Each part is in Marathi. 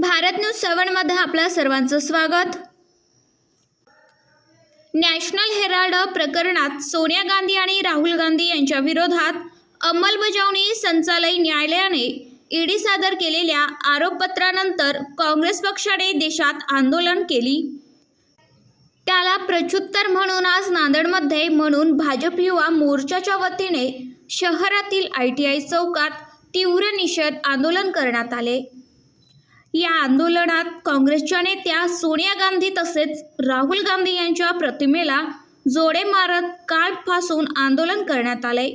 भारत न्यूज सेवनमध्ये आपल्या सर्वांचं स्वागत. नॅशनल हेराल्ड प्रकरणात सोनिया गांधी आणि राहुल गांधी यांच्या विरोधात अंमलबजावणी संचालय न्यायालयाने ईडी सादर केलेल्या आरोपपत्रानंतर काँग्रेस पक्षाने देशात आंदोलन केली. त्याला प्रत्युत्तर म्हणून आज नांदेडमध्ये म्हणून भाजप युवा मोर्चाच्या वतीने शहरातील आय टी आय चौकात तीव्र निषेध आंदोलन करण्यात आले. या आंदोलनात काँग्रेसच्या नेत्या सोनिया गांधी तसेच राहुल गांधी यांच्या प्रतिमेला जोडे मारत काठपासून आंदोलन करण्यात आले.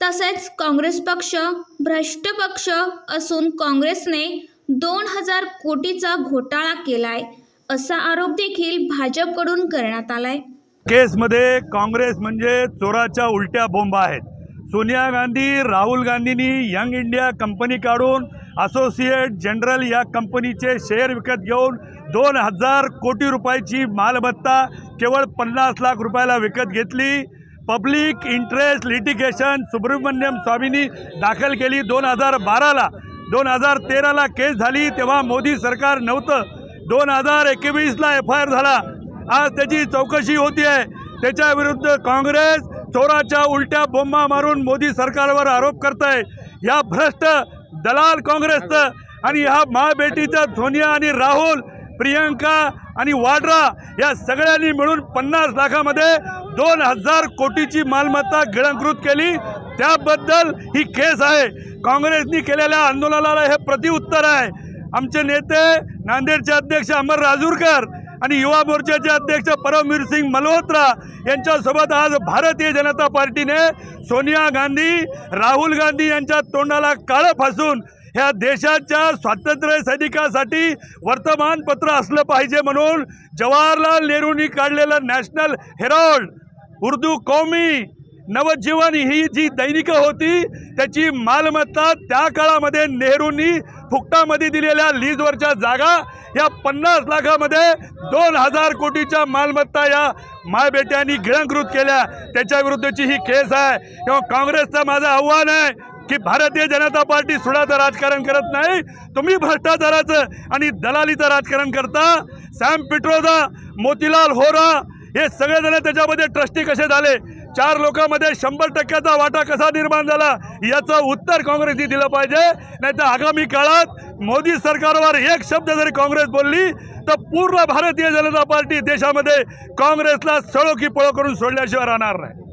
तसेच काँग्रेस पक्ष भ्रष्ट पक्ष असून काँग्रेसने दोन हजार कोटीचा घोटाळा केलाय असा आरोप देखील भाजपकडून करण्यात आलाय. केसमध्ये काँग्रेस म्हणजे चोराच्या उलट्या बोंबा आहेत. सोनिया गांधी राहुल गांधींनी यंग इंडिया कंपनी काढून असोसिएट जनरल या कंपनीचे शेअर विकत घेऊन दोन हजार कोटी रुपयाची मालमत्ता केवळ पन्नास लाख रुपयाला विकत घेतली. पब्लिक इंटरेस्ट लिटिगेशन सुब्रमण्यम स्वामींनी दाखल केली. दोन हजार बाराला दोन हजार तेराला केस झाली तेव्हा मोदी सरकार नव्हतं. दोन हजार एकवीसला एफ आय आर झाला. आज त्याची चौकशी होती आहे त्याच्याविरुद्ध काँग्रेस चोराच्या उलट्या बोंबा मारून मोदी सरकारवर आरोप करत आहे या भ्रष्ट दलाल काँग्रेसचं आणि ह्या महाबेटीचं सोनिया आणि राहुल प्रियंका आणि वाड्रा या सगळ्यांनी मिळून पन्नास लाखामध्ये दोन हजार कोटीची मालमत्ता गिळंकृत केली. त्याबद्दल ही केस आहे. काँग्रेसनी केलेल्या आंदोलनाला हे प्रतिउत्तर आहे. आमचे नेते नांदेडचे अध्यक्ष अमर राजूरकर आणि युवा मोर्चाचे अध्यक्ष परमवीर सिंग मल्होत्रा यांच्यासोबत आज भारतीय जनता पार्टीने सोनिया गांधी राहुल गांधी यांच्या तोंडाला काळं फासून ह्या देशाच्या स्वातंत्र्य सैनिकासाठी वर्तमानपत्र असलं पाहिजे म्हणून जवाहरलाल नेहरूंनी काढलेलं नॅशनल हेरॉल्ड उर्दू कौमी नवजीवन ही जी दैनिकं होती त्याची मालमत्ता त्या काळामध्ये नेहरूंनी फुकटामध्ये दिलेल्या लीजवरच्या जागा या पन्नास लाखामध्ये दोन हजार कोटीच्या मालमत्ता या मायबेट्यांनी गिळंकृत केल्या. त्याच्याविरुद्धची ही केस आहे. किंवा काँग्रेसचं माझं आव्हान आहे की भारतीय जनता पार्टी सुडाचं राजकारण करत नाही. तुम्ही भ्रष्टाचाराचं आणि दलालीचं राजकारण करता. सॅम पिट्रोदा मोतीलाल होरा हे सगळेजण त्याच्यामध्ये ट्रस्टी कसे झाले? चार लोकांमध्ये शंभर टक्क्याचा वाटा कसा निर्माण झाला? याचं उत्तर काँग्रेसने दिलं पाहिजे. नाहीतर आगामी काळात मोदी सरकारवर एक शब्द जरी काँग्रेस बोलली तर पूर्ण भारतीय जनता पार्टी देशामध्ये काँग्रेसला सळो की पळो करून सोडल्याशिवाय राहणार नाही.